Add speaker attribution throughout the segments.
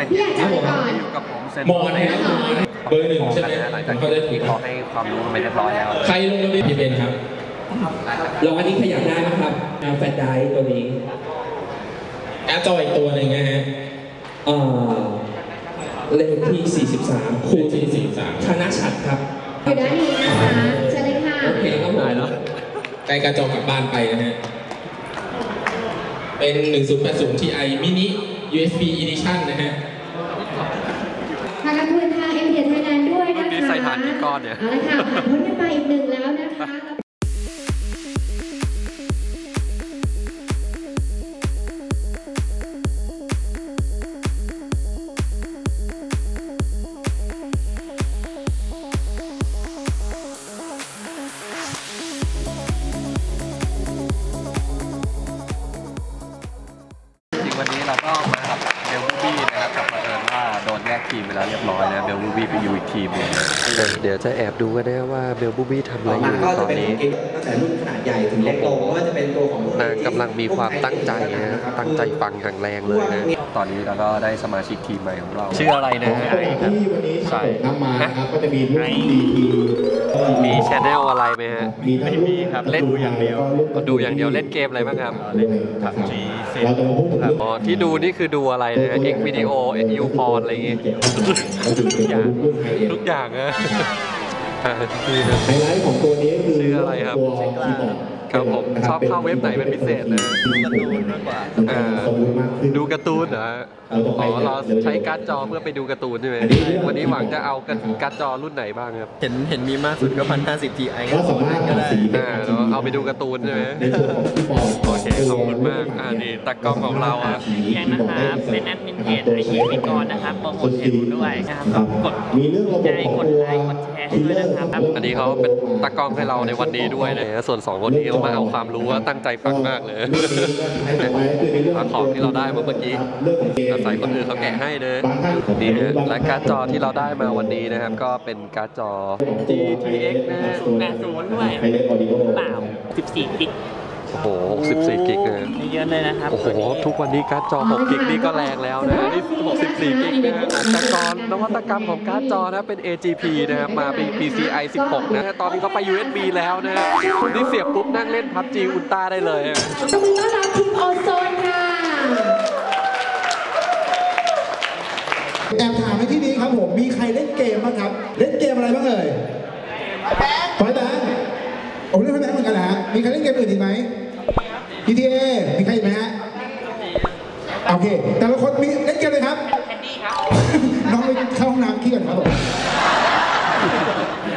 Speaker 1: ข่
Speaker 2: พี่อยากจะไปก่อน
Speaker 1: อยู่กับผมเซน
Speaker 3: หมอนะครับเบอร์หนึ่งใช่ไหม
Speaker 1: หลัง
Speaker 3: ผ
Speaker 1: จาก
Speaker 3: มเข้าใจถู
Speaker 1: ที่
Speaker 3: ก
Speaker 1: เขาให้ความรู้กันไปเรียบร้อยแล้ว
Speaker 3: ใครลงทะเบียนพี่เบนครับลองอันนี้ขยับได้นะครับแฟลชไดร์ตัวนี้แอปจอยอีกตัวหนึ่งนะฮะเอ่อเลขที่ 43คูณที่43ธนชัดครับ
Speaker 2: อยู่ด้านนี้นะคะเชิญเลยค่ะ
Speaker 3: โอเคครับผม
Speaker 1: ได้แล้ว
Speaker 3: ใกล้กระจอกกลับบ้านไปนะฮะเป็น 1080 Ti mini USB edition นะฮะ
Speaker 2: ทางการทุนทางเอ็มเดียไทยแลนด์ด้วยนะคะ
Speaker 1: วันนี้ใส่ถ่านกี่ก้อนเนี่ย
Speaker 2: เอาละค่ะผ่านพ้นกันไปอีกหนึ่งแล้วนะคะ
Speaker 1: เดี๋ยวจะแอบดูกันนะว่าเบลบูบี้ทำอะไร
Speaker 4: ต่อ
Speaker 1: อ
Speaker 4: มา
Speaker 1: ยู่
Speaker 4: ก็
Speaker 1: ต
Speaker 4: จะ
Speaker 1: อน
Speaker 4: เป็น
Speaker 1: นี้
Speaker 4: เกมตั้งแต่รุ่นขนาดใหญ่ถึงเล็กลงก็จะเป็นตัวของ
Speaker 1: นางกำลังมีความตั้งใจนะตั้งใจฟังอย่างแรงเลยนะ ตอนนี้เราก็ได้สมาชิกทีมใหม่ของเรา ชื่ออะไรนะไอครับ
Speaker 5: ที่วันนี้
Speaker 1: ใช่
Speaker 5: ทำมานะครับก็จะมีรุ่นดีที
Speaker 1: มีชแนลอะไรไหมฮะ
Speaker 5: ไม่มีครับเล่นดูอย่างเดียว
Speaker 1: ก็ดูอย่างเดียวเล่นเกมอะไรบ้างครับ
Speaker 5: เล่นผับจีเราจะมาพูดถึงเรื่อง
Speaker 1: อ๋อที่ดูนี่คือดูอะไรนะ X วิดีโอ X U พรอะไรอย่างงี้
Speaker 5: ทุกอย่างเรื่องไฮเอ็น
Speaker 1: ทุกอย่างอะอ่านี่นะ
Speaker 5: ไฮไลท์ของตัวนี้คือ
Speaker 1: ชื่ออะไรครับ
Speaker 5: ตัวคีย์บอร์ด
Speaker 1: ครับผม
Speaker 5: นะ
Speaker 1: ชอบเข้าเว็บไหนเป็นพิเศษนะอ่า
Speaker 5: สมบูรณ์มากขึ้น
Speaker 1: ดูการ์ตูนเหรออ๋อเราใช้การ์ดจอเพื่อไปดูการ์ตูนใช่ไหมวันนี้หวังจะเอาการ์ดจอรุ่นไหนบ้างครับ
Speaker 6: เห็นเห็นมีมากสุดก็พันห้าสิบทีไอ
Speaker 5: ก็สามารถ
Speaker 6: ก็ได้
Speaker 5: สี
Speaker 1: อ่าเราเอาไปดูการ์ตูนใช่ไหม
Speaker 5: ในส่วนของคีย์บอร์ด
Speaker 1: โอเคขอบคุณมากอ่านี่ตากล้องของเราอะ
Speaker 7: แจ้งนะครับเป็นแอดมิน เพจไอทีพิกรนะครับโปรโมทเพจด้วยนะครับก็กด
Speaker 5: มีเรื่องระบบ
Speaker 7: ใจ
Speaker 5: ของ
Speaker 7: กด
Speaker 5: ตัว
Speaker 7: ไลค์กดแชร์ให้ด้วยนะครับ
Speaker 1: อันนี้เขาเป็นตากล้องให้เราในวันนี้ด้วยนะส่วนสองคนนี้เขามาเอาความรู้ว่าตั้งใจฟังมากเลยเอาของที่เราได้มาเมื่อกี้อาศัยคนอื่นเขาแกะให้เลยนี่ฮะและการ์ดจอที่เราได้มาวันนี้นะครับ ก็เป็นการ์ดจอ GTX นะฮะ
Speaker 7: 80ด้วย
Speaker 5: ไฮไลท์ออดิโอ
Speaker 7: เปล่า14กิก
Speaker 1: โอ้โห64กิกนะ
Speaker 7: เยอะเลยนะครับ
Speaker 1: โอ้โหทุกวันนี้การ์ดจอ 6 กิกนี่ก็แรงแล้วนะนี่64กิกนะฮะแต่ก่อนนวัตกรรมของการ์ดจอนะเป็น AGP นะครับมาเป็น PCI 16 นะฮะตอนนี้เขาไป USB แล้วนะฮะนี่เสียบปุ๊บนั่งเล่น PUBG Ultra ได้เลยอะ
Speaker 2: ขอบคุณต้อนรับทีมโอโซนค่ะ
Speaker 5: แอบถามในที่นี้ครับผมมีใครเล่นเกมบ้างครับ เล่นเกมอะไรบ้างเอ่ยไฟแบงค์ ผมเล่นไฟแบงค์เหมือนกันนะฮะ มีใครเล่นเกมอื่นอีกไหม GTA มีใครอีกไหมฮะ โอเค แต่ละคนมีเล่นเกมเลยครับ น้องไปเข้าห้องน้ำขี้ก่อนครับผม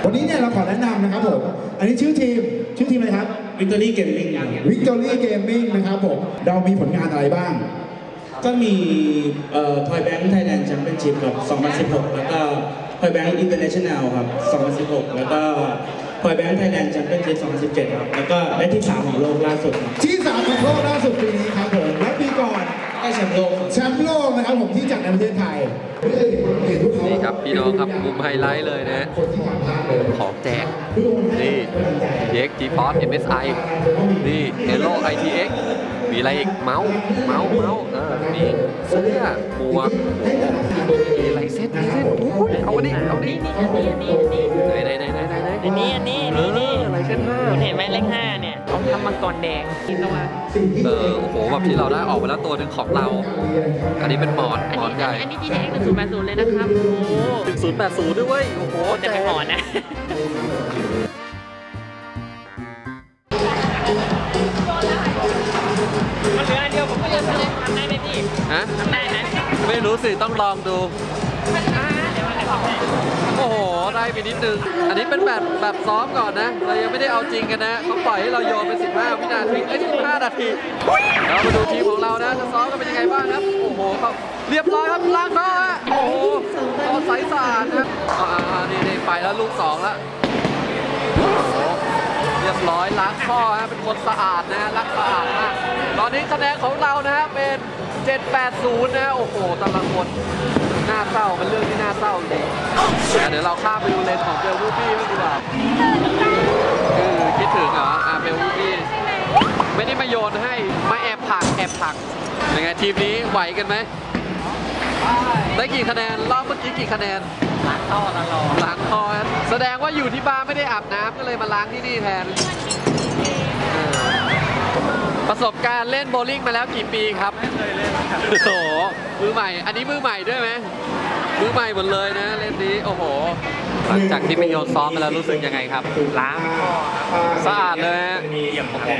Speaker 5: วันนี้เนี่ยเราขอแนะนำนะครับผม อันนี้ชื่อทีม ชื่อทีมอะไรครับ
Speaker 4: Victory Gaming
Speaker 5: Victory Gaming นะครับผม เรามีผลงานอะไรบ้าง
Speaker 4: ก็มีเอ่อ Toy Bank Thailand Championship ครับ 2016 แล้วก็ Toy Bank International ครับ 2016 แล้วก็ ปอยแบนด์ไทยแลนด์แชมเปี้ยนชิพ2017 ครับ แล้วก็ได้ที่ 3 ของโลกล่าสุดครับ
Speaker 5: ที่สามของโลกล่าสุดปีนี้ครับผม
Speaker 4: ได้แชมป์โลกครับ
Speaker 5: แชมป์โลกนะครับผมที่จัดในประเทศไทยไม่เคยเห็นพวกเขา
Speaker 1: นี่ครับพี่น้องครับมุมไฮไลท์เลยนะ
Speaker 5: คนที่ทำพลาดเลย
Speaker 1: ของแจก นี่ GX GeForce MSI นี่ Hello ITX มีอะไรอีก เมาส์ เมาส์ เมาส์เออนี่เสื้อหมวกมีลายเซ็ตลายเซ็ตอุ้ยเอาอันนี้เอาอันนี้
Speaker 7: นี่อันนี้อันนี้อันนี้
Speaker 1: ไหนไหนไหนไหนไหนไหน
Speaker 7: อันนี้อันนี้
Speaker 1: เอ
Speaker 7: นี่
Speaker 1: อ
Speaker 7: นี่
Speaker 1: ลายเซ็ตห้า
Speaker 7: คุณเห็นไหมเลขห้าเนี่ยเขา ทำมังกรแดงนี่ระวัง
Speaker 1: เออโอ้โหแบบที่เราได้ออกไปแล้วตัวหนึ่งของเรา อันนี้เป็นหมอน
Speaker 7: อัน
Speaker 1: หมอน
Speaker 7: นี้
Speaker 1: ใหญ่
Speaker 7: อันนี้ GTX 1080เลยนะครับโอ้โห
Speaker 1: 1080ด้วยเวยโอ้โห
Speaker 7: โอ้แต่เป็นหมอนนะมันเหลืออันเดียวผมก็จะทำทำได้ไหมพี่
Speaker 1: ฮะ
Speaker 7: ทำได้ไหม
Speaker 1: ไม่รู้สิต้องลองดู
Speaker 7: อ่าเดี๋ยวมันจะทำให้
Speaker 1: โอ้โหได้ไปนิดนึง อันนี้เป็นแบบแบบซ้อมก่อนนะ เรายังไม่ได้เอาจริงกันนะเขาปล่อยให้เราโยนเป็น 15 วินาทีเอ้15 นาที เรามาดูทีมของเรานะจะซ้อมกันเป็นยังไงบ้างครับ โอ้โหเขาเรียบร้อยครับล้างท่อฮะโอ้โหท่อใสสะอาดนะอ่านี่นี่ไปแล้วลูกสองแล้วเรียบร้อยล้างท่อฮะเป็นคนสะอาดนะฮะรักสะอาดมากตอนนี้คะแนนของเรานะฮะเป็น 780 นะ โอ้โหต่ละคนน่าเศร้าเป็นเรื่องที่น่าเศร้าจริงเดี๋ยวเราข้ามไปดูเลนของเบลวูบี้บ้างดีกว่าคือคิดถึงเหรออ่าเบลวูบี้ไม่ได้มาโยนให้มาแอบผักแอบผักยังไงทีมนี้ไหวกันไหมได้กี่คะแนนรอบเมื่อกี้กี่คะแนน
Speaker 7: ล้างท่อตลอด
Speaker 1: ล้างคอแสดงว่าอยู่ที่บ้านไม่ได้อาบน้ำก็เลยมาล้างที่นี่แทนประสบการณ์เล่นโบลิ่งมาแล้วกี่ปีครับไม่เคยเล่นครับ โอ้โหมือใหม่ อันนี้มือใหม่ด้วยไหมมือใหม่หมดเลยนะเล่นนี้โอ้โหหลังจากที่ไปโยนซ้อมมาแล้วรู้สึกยังไงครับ
Speaker 7: ล้างท่อครับ
Speaker 1: สะอาดเลยฮะ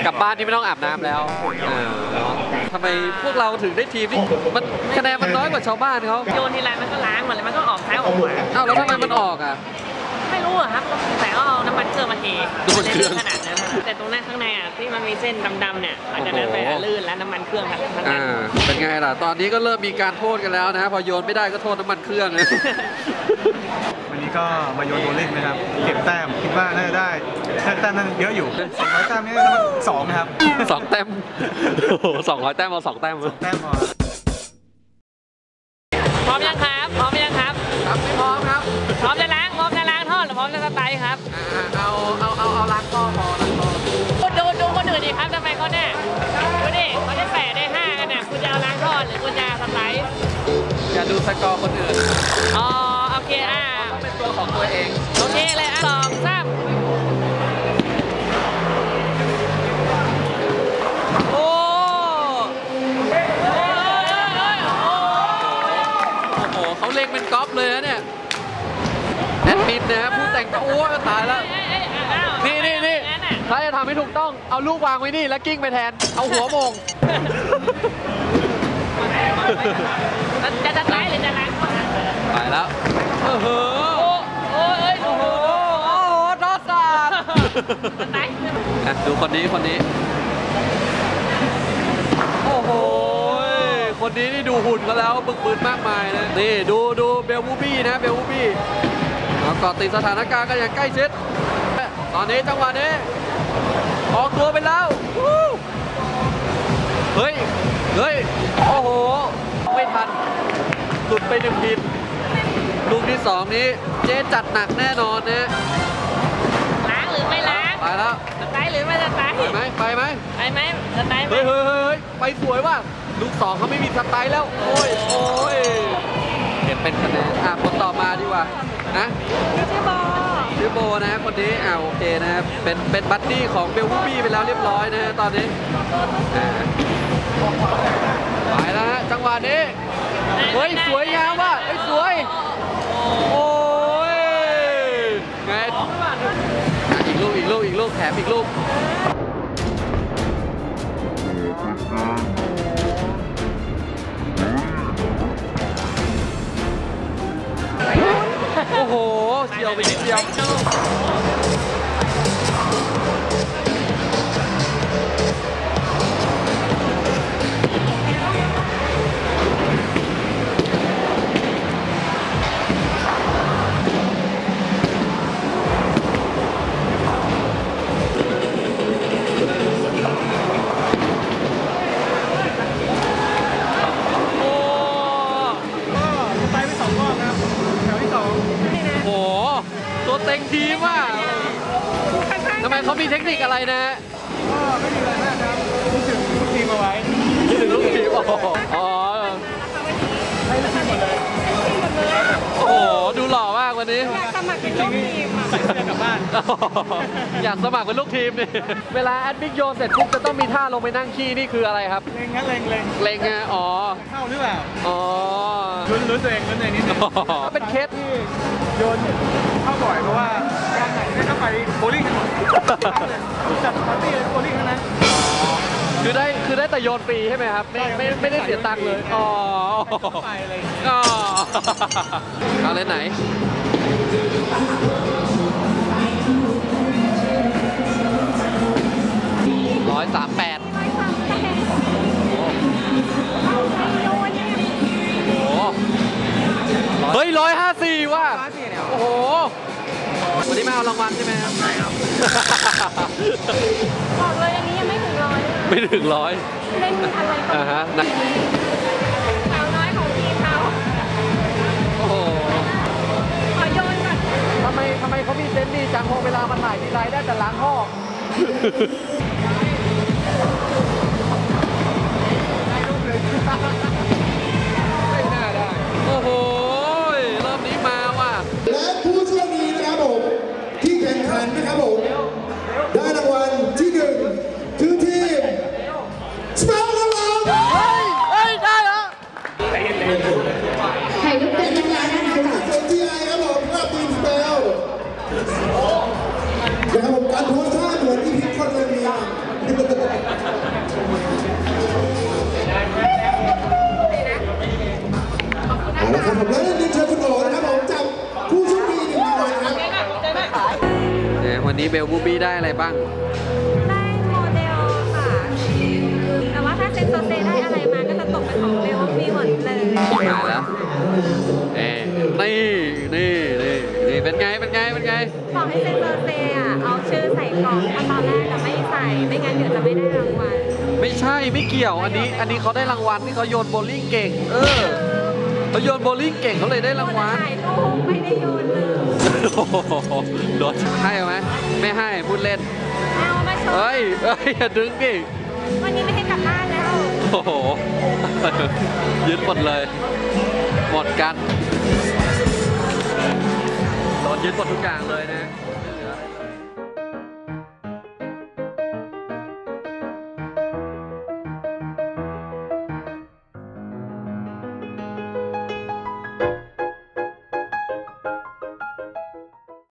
Speaker 1: กลับบ้านที่ไม่ต้องอาบน้ำแล้วเออทำไมพวกเราถึงได้ทีมนี่มันคะแนนมันน้อยกว่าชาวบ้านเขา
Speaker 7: โยนทีไรมันก็ล้างหมดเลยมันก็ออกซ้ายออกขวา
Speaker 1: อ้าวแล้วทำไมมันออกอะ
Speaker 7: ไม่รู้อะครับแต่ก็เอาน้ำมันเครื่องมาเท
Speaker 1: น้ำมันเครื่อง
Speaker 7: ขนาดนั้นอะ แต่ตรงหน้าข้างในอะที่มันมีเส้นดำๆเนี่ยหลังจากนั้นไปอะ
Speaker 1: โอ้โห
Speaker 7: ลื่นแล้วน้ำมันเครื่องทั้งทั้งนั้
Speaker 1: อ่านเป็นไงล่ะ ตอนนี้ก็เริ่มมีการโทษกันแล้วนะพอโยนไม่ได้ก็โทษน้ำมันเครื่องนะ
Speaker 6: วันนี้ก็มาโยนตัวเล่นนะครับ เก็บแต้มคิดว่าน่าจะได้ได้แต้มนั้นเยอะอยู่200แต้มนี่ได้สองนะครับ
Speaker 1: สองแต้มโอ้โหสองร้อยแต้มเอาสองแต้ม
Speaker 6: แต้มพอ
Speaker 7: พร้อมยังครับ พร้อมยังครับ
Speaker 1: ครับไม่พร้อมครับ
Speaker 7: พร้อมจะล้าง พร้อมจะล้างท่อหรือพร้อมจะสไตล์ครับ ส
Speaker 1: กอร์คนอื่น
Speaker 7: อ๋อโอเคอ่า
Speaker 1: ต้องเป็นตัวของตัวเอง
Speaker 7: โอเคเลยอะสองสาม
Speaker 1: โอ้
Speaker 7: โอ้ยโอ้ยโอ้ย
Speaker 1: โหเขาเล็งเป็นก๊อฟเลยนะเนี่ยแอดมินนะฮะผู้แต่งตัวโอ้ยตายแล้ว
Speaker 7: เอ้ยเอ้ยอ้าว
Speaker 1: นี่นี่นี่
Speaker 7: งั้น่ะ
Speaker 1: ถ้าจะทำให้ถูกต้องเอาลูกวางไว้นี่แล้วกิ้งไปแทน เอาหัวโมง
Speaker 7: จะสไตล์หรือจะล้างท่อ
Speaker 1: ไปแล้วโอ้โห
Speaker 7: โอ้ยโอ้ย
Speaker 1: โอ้โหโอ้โหทอดสาด
Speaker 7: สไตล์
Speaker 1: อะดูคนนี้คนนี้ โอ้โหคนนี้นี่ดูหุ่นเขาแล้วบึกบึนมากมายนะนี่ดูดูเบลบูบี้นะเบลบูบี้แล้วก็ติดสถานการณ์กันอย่างใกล้ชิดตอนนี้จังหวะนี้ออกตัวไปแล้ววู้เฮ้ย เฮ้ย โอ้โห ไม่ทัน หลุดไปหนึ่งทีลูกที่สองนี้ เจ๊จัดหนักแน่นอนนะ
Speaker 7: ล้างหรือไม่ล้าง
Speaker 1: ไปแล้ว
Speaker 7: สไตล์หรือไม่สไตล์
Speaker 1: ไปไหมไปไหม
Speaker 7: ไปไหมสไตล์ไหม
Speaker 1: เฮ้ยเฮ้ยเฮ้ยไปสวยว่ะ ลูกสองเขาไม่มีสไตล์แล้ว โอ้ยโอ้ยเก็บเป็นคะแนน อะคนต่อมาดีกว่า นะชื่อโบชื่อโบนะคนนี้ อ่าโอเคนะ เป็นเป็นบัดดี้ของเบลวูบี้ไปแล้วเรียบร้อยนะตอนนี้อ่า ไปแล้วฮะจังหวะนี้ เฮ้ย สวยงามว่ะเฮ้ยสวย โอ้ยไงอีกลูก อีกลูก อีกลูก แถมอีกลูกโอ้โหเฉียวไปนิดเดียว
Speaker 6: ส่
Speaker 1: เสื้
Speaker 6: อ
Speaker 1: ก
Speaker 6: ลับบ้าน
Speaker 1: อยากสมัครเป็นลูกทีมนี่เวลาแอดมิกโยนเสร็จปุ๊บจะต้องมีท่าลงไปนั่งขี้นี่คืออะไรครับ
Speaker 6: เล็งงั้นเล็งเล็ง
Speaker 1: เล็งไงอ๋อ
Speaker 6: เข้าหรือเปล่า
Speaker 1: อ๋อ
Speaker 6: ลุ้นลุ้นตัวเองลุ้นตัวเองนิดนึง
Speaker 1: เป็นเคส
Speaker 6: ที่โยนเข้าบ่อยเพราะว่าการไหนได้เข้าไปโบลิ่งกันหมดจัดปาร์ตี้เลยโบลิ่งทั้งนั้น
Speaker 1: คือได้คือได้แต่โยนฟรีใช่ไหมครับ ไม่ไม่ไม่ได้เสียตังค์เลย อ๋อ
Speaker 6: ไปอะไรอย่างเงี้ย
Speaker 1: อ๋อเอาเล่นไหน อยสามแปดเฮ้ยร้อยห้าสี่ว่ะโอ้โห วันนี้มาเอารางวัลใช่ไหมครับใช่ครับ
Speaker 2: บอกเลยอันนี้ยังไม่ถึงร้อย
Speaker 1: ไม่ถึงร้อย
Speaker 2: เล่นอะไรก็
Speaker 1: อ่าฮะนะ
Speaker 2: สาวน้อยของทีมเขา
Speaker 1: โอ้โห
Speaker 2: ขอโยนก่อน
Speaker 1: ทำไมทำไมเขามีเซนส์ดีจังพอเวลามาถ่ายทีไรได้แต่ล้างห้อง เบลบูบี้ได้อะไรบ้าง
Speaker 8: ได้โมเดลค่ะ แต่ว่าถ้าเซนโซเซได้อะไรมาก็จะตกเป็นของเบลมีหมดเลย
Speaker 1: มาแล้วเอ้นี่นี่นี่นี่เป็นไงเป็นไงเป็นไง
Speaker 8: บอกให้เซนโซเซอะเอาชื่อใส่กล่องถ้าตอนแรกอะไม่ใส่ไม่งั้นเดี๋ยวจะไม่ได้รางวัล
Speaker 1: ไม่ใช่ไม่เกี่ยวอันนี้ อันนี้เขาได้รางวัลที่เขาโยนโบว์ลิ่งเก่ง เออ เขาโยนโบว์ลิ่งเก่งเขาเลยได้รางวัล
Speaker 8: ถ่ายรูปไม่ได้โยนเลย
Speaker 1: โอ้โหโดนให้ไหมไม่ให้พูดเล่น
Speaker 8: เอามาโชว์
Speaker 1: เฮ้ยเอ้ยอย่าดึงดิ
Speaker 8: วันนี้ไม่ให้กลับบ้านแล้ว
Speaker 1: โอ้โหยึดหมดเลย หมดกันโดนยึดหมดทุกอย่างเลยนะ